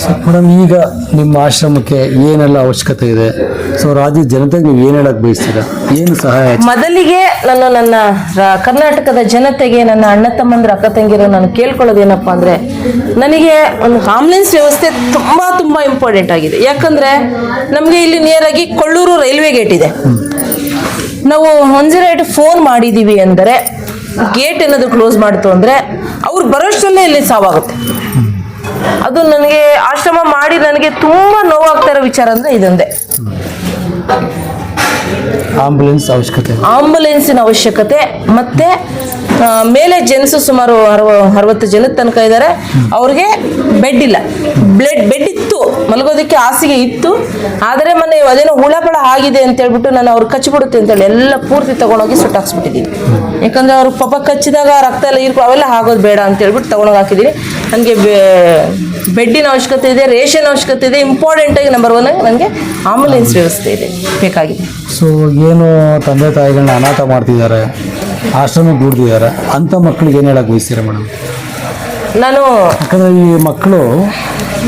ಮೇಡಮ್ ಈಗ ನಿಮ್ಮ ಆಶ್ರಮಕ್ಕೆ ಏನೆಲ್ಲ ಅವಶ್ಯಕತೆ ಇದೆ? ಸೊ ರಾಜ್ಯದ ಜನತೆಗೆ ನೀವು ಏನು ಹೇಳಕ್ ಬಯಸ್ತೀರಾ? ಏನು ಸಹಾಯ ಮೊದಲಿಗೆ ನಾನು ನನ್ನ ಕರ್ನಾಟಕದ ಜನತೆಗೆ ನನ್ನ ಅಣ್ಣ ತಮ್ಮಂದ್ರ, ಅಕ್ಕ ತಂಗಿರೋ ನಾನು ಕೇಳ್ಕೊಳ್ಳೋದೇನಪ್ಪ ಅಂದ್ರೆ, ನನಗೆ ಒಂದು ಆಂಬುಲೆನ್ಸ್ ವ್ಯವಸ್ಥೆ ತುಂಬಾ ತುಂಬಾ ಇಂಪಾರ್ಟೆಂಟ್ ಆಗಿದೆ. ಯಾಕಂದ್ರೆ ನಮಗೆ ಇಲ್ಲಿ ನಿಯರ್ ಆಗಿ ಕೊಳ್ಳೂರು ರೈಲ್ವೆ ಗೇಟ್ ಇದೆ. ನಾವು ಒನ್ ಜೀರೋ ಏಟ್ ಫೋನ್ ಮಾಡಿದೀವಿ ಅಂದರೆ ಗೇಟ್ ಏನಾದ್ರು ಕ್ಲೋಸ್ ಮಾಡ್ತು ಅಂದ್ರೆ, ಅವ್ರು ಬರೋಷ್ಟರಲ್ಲೇ ಇಲ್ಲಿ ಸಾವಾಗುತ್ತೆ. ಅದು ನನಗೆ ಆಶ್ರಮ ಮಾಡಿ ನನಗೆ ತುಂಬಾ ನೋವಾಗ್ತಾ ಇರೋ ವಿಚಾರ ಅಂದ್ರೆ ಇದೊಂದೇ. ಆಂಬುಲೆನ್ಸ್ ಅವಶ್ಯಕತೆ. ಆಂಬುಲೆನ್ಸಿನ ಅವಶ್ಯಕತೆ. ಮತ್ತೆ ಮೇಲೆ ಜನಸು ಸುಮಾರು ಅರವ ಅರವತ್ತು ಜನದ ತನಕ ಇದ್ದಾರೆ ಅವ್ರಿಗೆ ಬೆಡ್ ಇಲ್ಲ. ಬ್ಲೆಡ್ ಬೆಡ್ ಇತ್ತು. ಮಲಗೋದಕ್ಕೆ ಹಾಸಿಗೆ ಇತ್ತು. ಆದರೆ ಮೊನ್ನೆ ಅದೇನೋ ಹುಳಪಳ ಆಗಿದೆ ಅಂತ ಹೇಳ್ಬಿಟ್ಟು ನಾನು ಅವ್ರು ಕಚ್ಚಿಬಿಡುತ್ತೆ ಅಂತೇಳಿ ಎಲ್ಲ ಪೂರ್ತಿ ತಗೊಂಡೋಗಿ ಸುಟ್ಟಾಕ್ಸ್ಬಿಟ್ಟಿದ್ದೀನಿ ಯಾಕಂದ್ರೆ ಅವ್ರು ಪಾಪ ಕಚ್ಚಿದಾಗ ರಕ್ತ ಎಲ್ಲ ಇರ್ಕೊ ಅವೆಲ್ಲ ಆಗೋದು ಬೇಡ ಅಂತ ಹೇಳ್ಬಿಟ್ಟು ತಗೊಂಡೋಗಿ ಹಾಕಿದ್ದೀನಿ. ನನಗೆ ಬೆಡ್ಡಿನ ಅವಶ್ಯಕತೆ ಇದೆ ರೇಷನ್ ಅವಶ್ಯಕತೆ ಇದೆ. ಇಂಪಾರ್ಟೆಂಟ್ ಆಗಿ ನಂಬರ್ ಒನ್ ಆಗಿ ನನಗೆ ಆಂಬುಲೆನ್ಸ್ ವ್ಯವಸ್ಥೆ ಇದೆ. ಬೇಕಾಗಿದೆ. ಸೊ ಏನು ತಂದೆ ತಾಯಿಗಳನ್ನ ಅನಾಥ ಮಾಡ್ತಿದ್ದಾರೆ ಆಶ್ರಮಕ್ಕೆ ದುಡ್ದಿದ್ದಾರೆ ಅಂಥ ಮಕ್ಕಳಿಗೆ ಏನು ಹೇಳಕ್ ಬಯಸ್ತೀರಾ ಮೇಡಮ್? ನಾನು ಯಾಕಂದರೆ ಈ ಮಕ್ಕಳು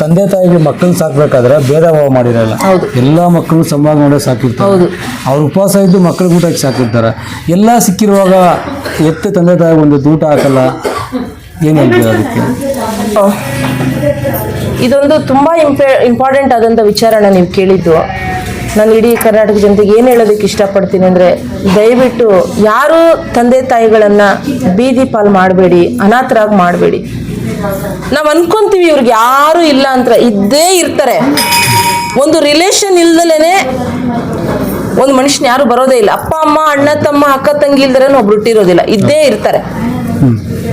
ತಂದೆ ತಾಯಿಗೆ ಮಕ್ಕಳನ್ನ ಸಾಕ್ಬೇಕಾದ್ರೆ ಭೇದ ಭಾವ ಮಾಡಿರಲ್ಲ. ಎಲ್ಲ ಮಕ್ಕಳು ಸಮಾನ ನೋಡಿ ಸಾಕಿರ್ತಾರೆ. ಅವ್ರ ಉಪವಾಸ ಇದ್ದು ಮಕ್ಕಳ ಊಟಕ್ಕೆ ಸಾಕಿರ್ತಾರೆ. ಎಲ್ಲ ಸಿಕ್ಕಿರುವಾಗ ಎತ್ತೆ ತಂದೆ ತಾಯಿ ಒಂದು ಊಟ ಹಾಕಲ್ಲ ಏನು ಹೇಳ್ತೀರ ಅದಕ್ಕೆ? ಇದೊಂದು ತುಂಬ ಇಂಪೆ ಇಂಪಾರ್ಟೆಂಟ್ ಆದಂಥ ವಿಚಾರನ ನೀವು ಕೇಳಿದ್ದು. ನಾನು ಇಡೀ ಕರ್ನಾಟಕ ಜನತೆಗೆ ಏನು ಹೇಳೋದಕ್ಕೆ ಇಷ್ಟಪಡ್ತೀನಿ ಅಂದರೆ ದಯವಿಟ್ಟು ಯಾರು ತಂದೆ ತಾಯಿಗಳನ್ನು ಬೀದಿ ಪಾಲು ಮಾಡಬೇಡಿ ಅನಾಥರಾಗಿ ಮಾಡಬೇಡಿ. ನಾವು ಅನ್ಕೊಂತೀವಿ ಇವ್ರಿಗೆ ಯಾರು ಇಲ್ಲ ಅಂತ ಇದ್ದೇ ಇರ್ತಾರೆ. ಒಂದು ರಿಲೇಷನ್ ಇಲ್ದಲೇನೆ ಒಂದು ಮನುಷ್ಯನ ಯಾರು ಬರೋದೇ ಇಲ್ಲ. ಅಪ್ಪ ಅಮ್ಮ ಅಣ್ಣ ತಮ್ಮ ಅಕ್ಕ ತಂಗಿ ಇಲ್ದರೆ ಒಬ್ರು ಹುಟ್ಟಿರೋದಿಲ್ಲ. ಇದ್ದೇ ಇರ್ತಾರೆ.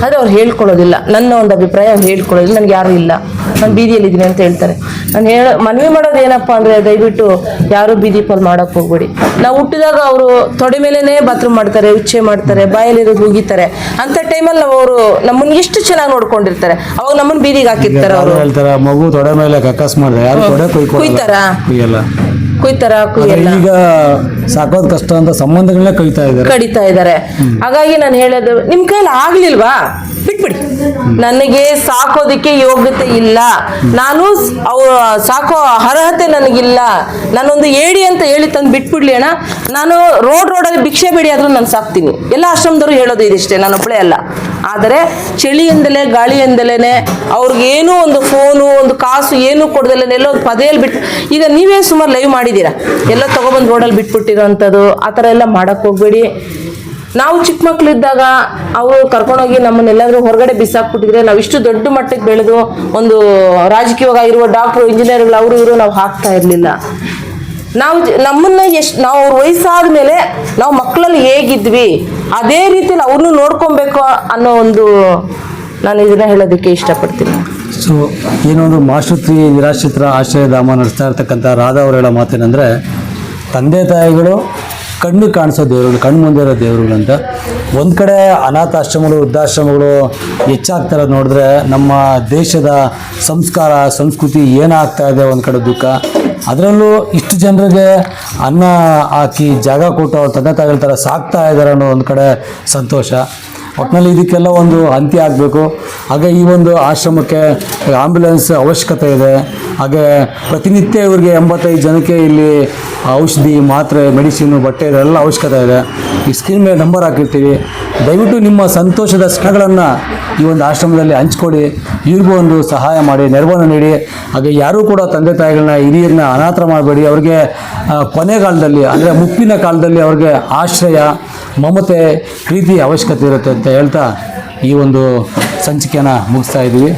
ಆದ್ರೆ ಅವ್ರು ಹೇಳ್ಕೊಳ್ಳೋದಿಲ್ಲ. ನನ್ನ ಒಂದು ಅಭಿಪ್ರಾಯ ಅವ್ರು ಹೇಳ್ಕೊಳ್ಳೋದಿಲ್ಲ. ನನ್ಗೆ ಯಾರು ಇಲ್ಲ. ನಾನು ಬೀದಿಯಲ್ಲಿದ್ದೀನಿ ಅಂತ ಹೇಳ್ತಾರೆ. ನಾನು ಹೇಳ ಮನವಿ ಮಾಡೋದು ಏನಪ್ಪಾ ಅಂದ್ರೆ ದಯವಿಟ್ಟು ಯಾರು ಬೀದಿ ಪಾಲ್ ಮಾಡೋಕ್ಕೆ ಹೋಗ್ಬೇಡಿ. ನಾವು ಹುಟ್ಟಿದಾಗ ಅವರು ತೊಡೆ ಮೇಲೇನೆ ಬಾತ್ರೂಮ್ ಮಾಡ್ತಾರೆ ಉಚ್ಚೆ ಮಾಡ್ತಾರೆ ಬಾಯಲ್ಲಿರೋದು ಹೋಗಿತಾರೆ ಅಂತ ಟೈಮಲ್ಲಿ ನಾವು ಅವರು ನಮ್ಮನ್ನು ಎಷ್ಟು ಚೆನ್ನಾಗಿ ನೋಡ್ಕೊಂಡಿರ್ತಾರೆ. ಅವಾಗ ನಮ್ಮನ್ನು ಬೀದಿಗೆ ಹಾಕಿರ್ತಾರೆ ಅವರು. ಹೇಳ್ತಾರೆ ಮಗು ತೊಡೆ ಮೇಲೆ ಕಕ್ಕಸ್ ಮಾಡಿದ್ರೆ ಯಾರು ತೊಡೆ ಕುಯ್ತಾರ? ಕುಯ್ತಾರಾ? ಕುಯ್ಯಲ್ಲ? ಈಗ ಸಾಕೋದ್ ಕಷ್ಟ ಅಂತ ಸಂಬಂಧಗಳನ್ನ ಇದ್ದಾರೆ. ಕಡಿತಾ ಇದ್ದಾರೆ. ಹಾಗಾಗಿ ನಾನು ಹೇಳೋದು ನಿಮ್ ಕೈಯಲ್ಲಿ ಆಗ್ಲಿಲ್ವಾ? ಬಿಟ್ಬಿಡಿ ನನಗೆ ಸಾಕೋದಿಕ್ಕೆ ಯೋಗ್ಯತೆ ಇಲ್ಲ. ನಾನು ಅವ ಸಾಕೋ ಅರ್ಹತೆ ನನಗಿಲ್ಲ. ನಾನೊಂದು ಏಡಿ ಅಂತ ಹೇಳಿ ತಂದು ಬಿಟ್ಬಿಡ್ಲಿ ಅಣ್ಣ. ನಾನು ರೋಡ್ ರೋಡಲ್ಲಿ ಭಿಕ್ಷೆ ಬೇಡಿ ಆದ್ರೂ ನಾನು ಸಾಕ್ತೀನಿ. ಎಲ್ಲ ಆಶ್ರಮದವರು ಹೇಳೋದು ಇದಿಷ್ಟೇ, ನಾನು ಒಬ್ಬಳೇ ಅಲ್ಲ. ಆದರೆ ಚಳಿಯಿಂದಲೇ ಗಾಳಿಯಿಂದಲೇ ಅವ್ರಿಗೇನೂ ಒಂದು ಫೋನು, ಒಂದು ಕಾಸು ಏನು ಕೊಡ್ದಲ್ಲೇ ಎಲ್ಲೋ ಒಂದು ಪದೇಲಿ ಬಿಟ್ಟು ಈಗ ನೀವೇ ಸುಮಾರು ಲೈವ್ ಮಾಡಿದ್ದೀರಾ? ಎಲ್ಲ ತಗೊಬಂದು ರೋಡಲ್ಲಿ ಬಿಟ್ಬಿಟ್ಟಿರೋಂಥದ್ದು, ಆ ಥರ ಎಲ್ಲ ಮಾಡೋಕ್ಕೆ ಹೋಗ್ಬೇಡಿ. ನಾವು ಚಿಕ್ಕ ಮಕ್ಕಳಿದ್ದಾಗ ಅವರು ಕರ್ಕೊಂಡೋಗಿ ನಮ್ಮನ್ನೆಲ್ಲಾದ್ರೂ ಹೊರಗಡೆ ಬಿಸಾಕ್ಬಿಟ್ಟಿದ್ರೆ ನಾವು ಇಷ್ಟು ದೊಡ್ಡ ಮಟ್ಟಕ್ಕೆ ಬೆಳೆದು ಒಂದು ರಾಜಕೀಯವಾಗಿರುವ ಡಾಕ್ಟ್ರು ಇಂಜಿನಿಯರ್ಗಳು ಅವರು ಇವರು ನಾವು ಹಾಕ್ತಾ ಇರಲಿಲ್ಲ. ನಾವು ನಮ್ಮನ್ನ ಎಷ್ಟು, ನಾವು ಅವ್ರ ವಯಸ್ಸಾದ ಮೇಲೆ ನಾವು ಮಕ್ಕಳಲ್ಲಿ ಹೇಗಿದ್ವಿ, ಅದೇ ರೀತಿಯಲ್ಲಿ ಅವ್ರನ್ನೂ ನೋಡ್ಕೊಬೇಕು ಅನ್ನೋ ಒಂದು ನಾನು ಇದನ್ನ ಹೇಳೋದಕ್ಕೆ ಇಷ್ಟಪಡ್ತೀನಿ. ಸೊ ಏನೊಂದು ಮಾಶುತ್ರಿ ನಿರಾಶ್ರಿತರ ಆಶ್ರಯಧಾಮ ನಡೆಸ್ತಾ ಇರ್ತಕ್ಕಂಥ ರಾಧಾ ಅವರು ಹೇಳೋ ಮಾತೇನೆಂದರೆ, ತಂದೆ ತಾಯಿಗಳು ಕಣ್ಣು ಕಾಣಿಸೋ ದೇವರುಗಳು, ಕಣ್ಣು ಮುಂದೆ ಇರೋ ದೇವರುಗಳು ಅಂತ. ಒಂದು ಕಡೆ ಅನಾಥಾಶ್ರಮಗಳು, ವೃದ್ಧಾಶ್ರಮಗಳು ಹೆಚ್ಚಾಗ್ತಾರೆ ನೋಡಿದ್ರೆ ನಮ್ಮ ದೇಶದ ಸಂಸ್ಕಾರ, ಸಂಸ್ಕೃತಿ ಏನಾಗ್ತಾ ಇದೆ ಒಂದು ಕಡೆ ದುಃಖ. ಅದರಲ್ಲೂ ಇಷ್ಟು ಜನರಿಗೆ ಅನ್ನ ಹಾಕಿ ಜಾಗ ಕೊಟ್ಟು ಅವ್ರ ತಂದೆ ತಾಯಿಗಳ ಥರ ಸಾಕ್ತಾ ಇದ್ದಾರೆ ಅನ್ನೋ ಒಂದು ಕಡೆ ಸಂತೋಷ. ಒಟ್ಟಿನಲ್ಲಿ ಇದಕ್ಕೆಲ್ಲ ಒಂದು ಅಂತ್ಯ ಆಗಬೇಕು. ಹಾಗೆ ಈ ಒಂದು ಆಶ್ರಮಕ್ಕೆ ಆಂಬ್ಯುಲೆನ್ಸ್ ಅವಶ್ಯಕತೆ ಇದೆ. ಹಾಗೆ ಪ್ರತಿನಿತ್ಯ ಇವರಿಗೆ ಎಂಬತ್ತೈದು ಜನಕ್ಕೆ ಇಲ್ಲಿ ಔಷಧಿ, ಮಾತ್ರೆ, ಮೆಡಿಸಿನು, ಬಟ್ಟೆ ಇದೆಲ್ಲ ಅವಶ್ಯಕತೆ ಇದೆ. ಈ ಸ್ಕ್ರೀನ್ ಮೇಲೆ ನಂಬರ್ ಹಾಕಿರ್ತೀವಿ. ದಯವಿಟ್ಟು ನಿಮ್ಮ ಸಂತೋಷದ ಕ್ಷಣಗಳನ್ನು ಈ ಒಂದು ಆಶ್ರಮದಲ್ಲಿ ಹಂಚ್ಕೊಡಿ. ಇವ್ರಿಗೂ ಒಂದು ಸಹಾಯ ಮಾಡಿ, ನೆರವನ್ನು ನೀಡಿ. ಹಾಗೆ ಯಾರೂ ಕೂಡ ತಂದೆ ತಾಯಿಗಳನ್ನ, ಹಿರಿಯರನ್ನ ಅನಾಥ ಮಾಡಬೇಡಿ. ಅವ್ರಿಗೆ ಕೊನೆಗಾಲದಲ್ಲಿ, ಅಂದರೆ ಮುಪ್ಪಿನ ಕಾಲದಲ್ಲಿ ಅವ್ರಿಗೆ ಆಶ್ರಯ ಮಮತೆ ಪ್ರೀತಿ ಅವಶ್ಯಕತೆ ಇರುತ್ತೆ ಅಂತ ಹೇಳ್ತಾ ಈ ಒಂದು ಸಂಚಿಕೆನ ಮುಗಿಸ್ತಾ ಇದ್ದೀವಿ.